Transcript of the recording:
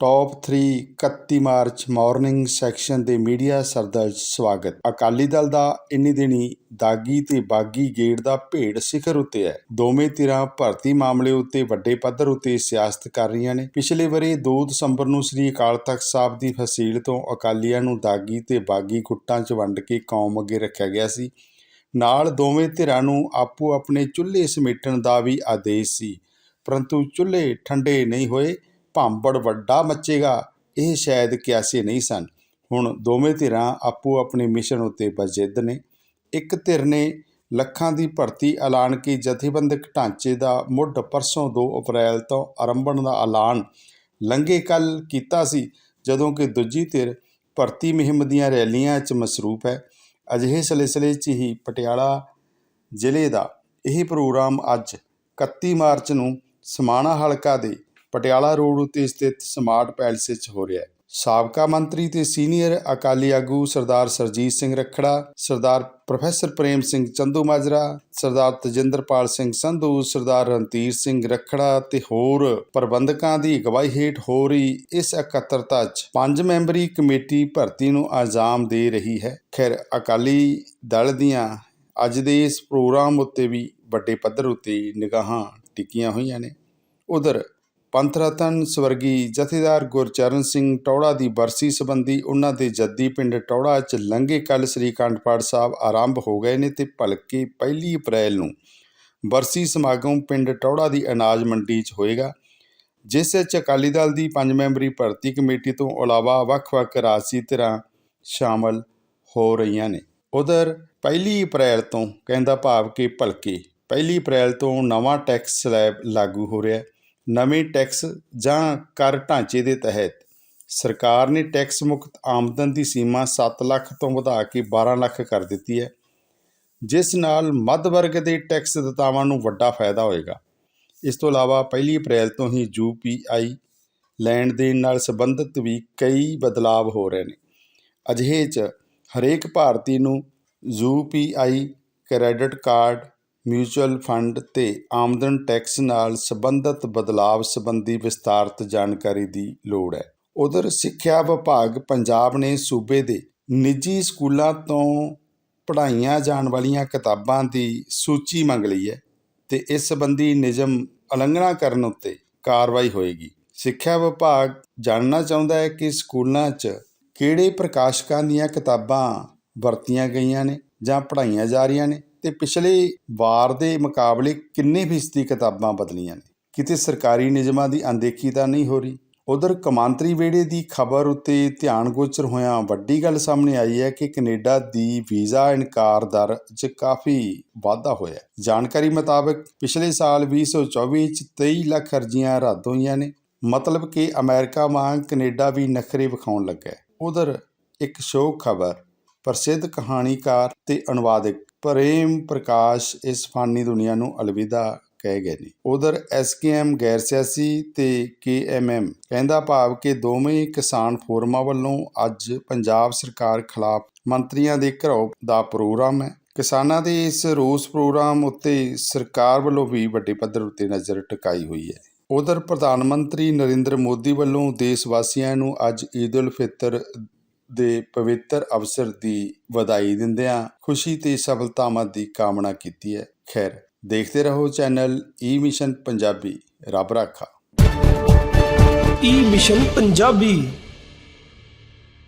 Top 3 31 March morning section ਦੇ media ਸਰਦਲ ਸਵਾਗਤ। ਅਕਾਲੀ ਦਲ ਦਾ ਇੰਨੀ ਦਿਨੀ ਦਾਗੀ ਤੇ ਬਾਗੀ ਗੇੜ ਦਾ ਭੇੜ ਸਿਖਰ ਉੱਤੇ ਹੈ। ਦੋਵੇਂ ਧਿਰਾਂ ਭਰਤੀ ਮਾਮਲੇ ਉੱਤੇ ਵੱਡੇ ਪੱਧਰ ਉੱਤੇ ਸਿਆਸਤ ਕਰ ਰਹੀਆਂ ਨੇ। ਪਿਛਲੇ ਵਰੇ 2 ਦਸੰਬਰ ਨੂੰ ਸ੍ਰੀ ਅਕਾਲ ਤਖਤ ਸਾਹਿਬ ਦੀ ਫਸੀਲ ਤੋਂ ਅਕਾਲੀਆਂ ਨੂੰ ਦਾਗੀ ਤੇ ਬਾਗੀ ਗੁੱਟਾਂ 'ਚ ਵੰਡ ਕੇ ਕੌਮ ਅੱਗੇ ਰੱਖਿਆ ਗਿਆ ਸੀ। ਨਾਲ ਦੋਵੇਂ ਧਿਰਾਂ ਨੂੰ ਆਪੋ ਆਪਣੇ ਚੁੱਲ੍ਹੇ ਸਮੇਟਣ ਦਾ ਵੀ ਆਦੇਸ਼ ਸੀ। ਪਰੰਤੂ ਚੁੱਲ੍ਹੇ ਠੰਡੇ ਨਹੀਂ ਹੋਏ। ਭਾਂਬੜ ਵੱਡਾ ਮੱਚੇਗਾ। ਇਹ ਸ਼ਾਇਦ ਕਿਆਸੇ ਨਹੀਂ ਸਨ। ਹੁਣ ਦੋਵੇਂ ਧਿਰਾਂ ਆਪੋ ਆਪਣੇ ਮਿਸ਼ਨ ਉੱਤੇ ਬਜਿੱਦ ਨੇ। ਇੱਕ ਧਿਰ ਨੇ ਲੱਖਾਂ ਦੀ ਭਰਤੀ ਐਲਾਨ ਕੇ ਜਥੇਬੰਦਕ ਢਾਂਚੇ ਦਾ ਮੁੱਢ ਪਰਸੋਂ 2 ਅਪ੍ਰੈਲ ਤੋਂ ਆਰੰਭਣ ਦਾ ਐਲਾਨ ਲੰਘੇ ਕੱਲ ਕੀਤਾ ਸੀ, ਜਦੋਂ ਕਿ ਦੂਜੀ ਧਿਰ ਭਰਤੀ ਮੁਹਿੰਮ ਦੀਆਂ ਰੈਲੀਆਂ 'ਚ ਮਸ਼ਰੂਪ ਹੈ। ਅਜਿਹੇ ਸਿਲਸਿਲੇ 'ਚ ਹੀ ਪਟਿਆਲਾ ਜ਼ਿਲ੍ਹੇ ਦਾ ਇਹ ਪ੍ਰੋਗਰਾਮ ਅੱਜ 31 ਮਾਰਚ ਨੂੰ ਸਮਾਣਾ ਹਲਕਾ ਦੇ ਪਟਿਆਲਾ ਰੋਡ ਉੱਤੇ ਸਥਿਤ ਸਮਾਰਟ ਪੈਲਸ 'ਚ ਹੋ ਰਿਹਾ ਹੈ। ਸਾਬਕਾ ਮੰਤਰੀ ਤੇ ਸੀਨੀਅਰ ਅਕਾਲੀ ਆਗੂ ਸਰਦਾਰ ਸਰਜੀਤ ਸਿੰਘ ਰਖੜਾ, ਸਰਦਾਰ ਪ੍ਰੋਫੈਸਰ ਪ੍ਰੇਮ ਸਿੰਘ ਚੰਦੂ ਮਾਜਰਾ, ਸਰਦਾਰ ਤਜਿੰਦਰਪਾਲ ਸਿੰਘ ਸੰਧੂ, ਸਰਦਾਰ ਰਣਧੀਰ ਸਿੰਘ ਰਖੜਾ ਤੇ ਹੋਰ ਪ੍ਰਬੰਧਕਾਂ ਦੀ ਅਗਵਾਈ ਹੇਠ ਹੋ ਰਹੀ ਇਸ ਇਕੱਤਰਤਾ 'ਚ ਪੰਜ ਮੈਂਬਰੀ ਕਮੇਟੀ ਭਰਤੀ ਨੂੰ ਆਜ਼ਾਮ ਦੇ ਰਹੀ ਹੈ। ਖੈਰ, ਅਕਾਲੀ ਦਲ ਦੀਆਂ ਅੱਜ ਦੇ ਇਸ ਪ੍ਰੋਗਰਾਮ ਉੱਤੇ ਵੀ ਵੱਡੇ ਪੱਧਰ ਉੱਤੇ ਨਿਗਾਹਾਂ ਟਿਕੀਆਂ ਹੋਈਆਂ ਨੇ। ਉਧਰ ਪੰਥ ਰਤਨ ਸਵਰਗੀ ਜਥੇਦਾਰ ਗੁਰਚਰਨ ਸਿੰਘ ਟੌੜਾ ਦੀ ਬਰਸੀ ਸੰਬੰਧੀ ਉਹਨਾਂ ਦੇ ਜੱਦੀ ਪਿੰਡ ਟੌੜਾ 'ਚ ਲੰਘੇ ਕੱਲ ਸ੍ਰੀ ਅਖੰਡ ਪਾਠ ਸਾਹਿਬ ਆਰੰਭ ਹੋ ਗਏ ਨੇ ਤੇ ਭਲਕੇ ਪਹਿਲੀ ਅਪ੍ਰੈਲ ਨੂੰ ਬਰਸੀ ਸਮਾਗਮ ਪਿੰਡ ਟੌੜਾ ਦੀ ਅਨਾਜ ਮੰਡੀ 'ਚ ਹੋਏਗਾ, ਜਿਸ ਵਿੱਚ ਅਕਾਲੀ ਦਲ ਦੀ ਪੰਜ ਮੈਂਬਰੀ ਭਰਤੀ ਕਮੇਟੀ ਤੋਂ ਇਲਾਵਾ ਵੱਖ-ਵੱਖ ਰਾਜਸੀ ਧਿਰਾਂ ਸ਼ਾਮਲ ਹੋ ਰਹੀਆਂ ਨੇ। ਉਧਰ ਪਹਿਲੀ ਅਪ੍ਰੈਲ ਤੋਂ ਕਹਿੰਦਾ ਭਾਵ ਕਿ ਭਲਕੇ ਪਹਿਲੀ ਅਪ੍ਰੈਲ ਤੋਂ ਨਵਾਂ ਟੈਕਸ ਸਲੈਬ ਲਾਗੂ ਹੋ ਰਿਹਾ ਹੈ। ਨਵੇਂ ਟੈਕਸ ਜਾਂ ਕਰ ਢਾਂਚੇ ਦੇ ਤਹਿਤ। ਸਰਕਾਰ ਨੇ ਟੈਕਸ ਮੁਕਤ ਆਮਦਨ ਦੀ ਸੀਮਾ 7 ਲੱਖ ਤੋਂ ਵਧਾ ਕੇ 12 ਲੱਖ ਕਰ ਦਿੱਤੀ ਹੈ, ਜਿਸ ਨਾਲ ਮੱਧ ਵਰਗ ਦੇ ਟੈਕਸ ਦਾਤਾਵਾਂ ਨੂੰ ਵੱਡਾ ਫਾਇਦਾ ਹੋਏਗਾ। ਇਸ ਤੋਂ ਇਲਾਵਾ ਪਹਿਲੀ ਅਪ੍ਰੈਲ ਤੋਂ ਹੀ ਯੂਪੀਆਈ ਲੈਣ ਦੇਣ ਨਾਲ ਸੰਬੰਧਿਤ ਵੀ ਕਈ ਬਦਲਾਵ ਹੋ ਰਹੇ ਨੇ। ਅਜਿਹੇ 'ਚ ਹਰੇਕ ਭਾਰਤੀ ਨੂੰ UPI credit card mutual fund ਤੇ ਆਮਦਨ ਟੈਕਸ ਨਾਲ ਸੰਬੰਧਿਤ ਬਦਲਾਵ ਸੰਬੰਧੀ ਵਿਸਤਾਰਤ ਜਾਣਕਾਰੀ ਦੀ ਲੋੜ ਹੈ। ਉਧਰ ਸਿੱਖਿਆ ਵਿਭਾਗ ਪੰਜਾਬ ਨੇ ਸੂਬੇ ਦੇ ਨਿੱਜੀ ਸਕੂਲਾਂ ਤੋਂ ਪੜ੍ਹਾਈਆਂ ਜਾਣ ਵਾਲੀਆਂ ਕਿਤਾਬਾਂ ਦੀ ਸੂਚੀ ਮੰਗ ਲਈ ਹੈ ਤੇ ਇਸ ਸੰਬੰਧੀ ਨਿਯਮ ਉਲੰਘਣਾ ਕਰਨ ਉੱਤੇ ਕਾਰਵਾਈ ਹੋਏਗੀ। ਸਿੱਖਿਆ ਵਿਭਾਗ ਜਾਣਨਾ ਚਾਹੁੰਦਾ ਹੈ ਕਿ ਸਕੂਲਾਂ 'ਚ ਕਿਹੜੇ ਪ੍ਰਕਾਸ਼ਕਾਂ ਦੀਆਂ ਕਿਤਾਬਾਂ ਵਰਤੀਆਂ ਗਈਆਂ ਨੇ ਜਾਂ ਪੜ੍ਹਾਈਆਂ ਜਾ ਰਹੀਆਂ ਨੇ। ਤੇ ਪਿਛਲੇ ਵਾਰ ਦੇ ਮੁਕਾਬਲੇ ਕਿੰਨੇ ਫੀਸਦੀ ਕਿਤਾਬਾਂ ਬਦਲੀਆਂ ਨੇ? ਕਿਤੇ ਸਰਕਾਰੀ ਨਿਯਮਾਂ ਦੀ ਅਣਦੇਖੀ ਤਾਂ ਨਹੀਂ ਹੋ ਰਹੀ? ਉਧਰ ਕਮਾਂਤਰੀ ਵੇੜੇ ਦੀ ਖਬਰ ਉੱਤੇ ਧਿਆਨ ਗੋਚਰ ਹੋਇਆ ਵੱਡੀ ਗੱਲ ਸਾਹਮਣੇ ਆਈ ਹੈ ਕਿ ਕੈਨੇਡਾ ਦੀ ਵੀਜ਼ਾ ਇਨਕਾਰ ਦਰ 'ਚ ਕਾਫੀ ਵਾਧਾ ਹੋਇਆ ਜਾਣਕਾਰੀ ਮੁਤਾਬਕ ਪਿਛਲੇ ਸਾਲ 2024 'ਚ 23 ਲੱਖ ਅਰਜ਼ੀਆਂ ਰੱਦ ਹੋਈਆਂ ਨੇ। ਮਤਲਬ ਕਿ ਅਮਰੀਕਾ ਵਾਂਗ ਕੈਨੇਡਾ ਵੀ ਨਖਰੇ ਵਿਖਾਉਣ ਲੱਗਾ ਹੈ। ਉਧਰ ਇੱਕ ਸ਼ੋਕ ਖਬਰ, ਪ੍ਰਸਿੱਧ ਕਹਾਣੀਕਾਰ ਤੇ ਅਨੁਵਾਦਕ ਪ੍ਰੇਮ ਪ੍ਰਕਾਸ਼ ਇਸ ਫਾਨੀ ਦੁਨੀਆ ਨੂੰ ਅਲਵਿਦਾ ਕਹਿ ਗਏ ਨੇ। ਉਧਰ ਐਸਕੇਐਮ ਗੈਰ ਸਿਆਸੀ ਤੇ ਕੇਐਮਐਮ ਕਹਿੰਦਾ ਭਾਵ ਕਿ ਦੋਵੇਂ ਕਿਸਾਨ ਫੋਰਮਾਂ ਵੱਲੋਂ ਅੱਜ ਪੰਜਾਬ ਸਰਕਾਰ ਖਿਲਾਫ ਮੰਤਰੀਆਂ ਦੇ ਘਰੋ ਦਾ ਪ੍ਰੋਗਰਾਮ ਹੈ। ਕਿਸਾਨਾਂ ਦੇ ਇਸ ਰੋਸ ਪ੍ਰੋਗਰਾਮ ਉੱਤੇ ਸਰਕਾਰ ਵੱਲੋਂ ਵੀ ਵੱਡੇ ਪੱਧਰ ਉੱਤੇ ਨਜ਼ਰ ਟਿਕਾਈ ਹੋਈ ਹੈ। ਉਧਰ ਪ੍ਰਧਾਨ ਮੰਤਰੀ ਨਰਿੰਦਰ ਮੋਦੀ ਵੱਲੋਂ ਦੇਸ਼ ਵਾਸੀਆਂ ਨੂੰ ਅੱਜ ਈਦ ਉਲ ਫਿਤਰ ਦੇ ਪਵਿੱਤਰ ਅਵਸਰ ਦੀ ਵਧਾਈ ਦਿੰਦਿਆਂ ਖੁਸ਼ੀ ਤੇ ਸਫਲਤਾਵਾਂ ਦੀ ਕਾਮਨਾ ਕੀਤੀ ਹੈ। ਖੈਰ, ਦੇਖਦੇ ਰਹੋ ਚੈਨਲ ਈ ਮਿਸ਼ਨ ਪੰਜਾਬੀ। ਰੱਬ ਰਾਖਾ। E mission Punjabi.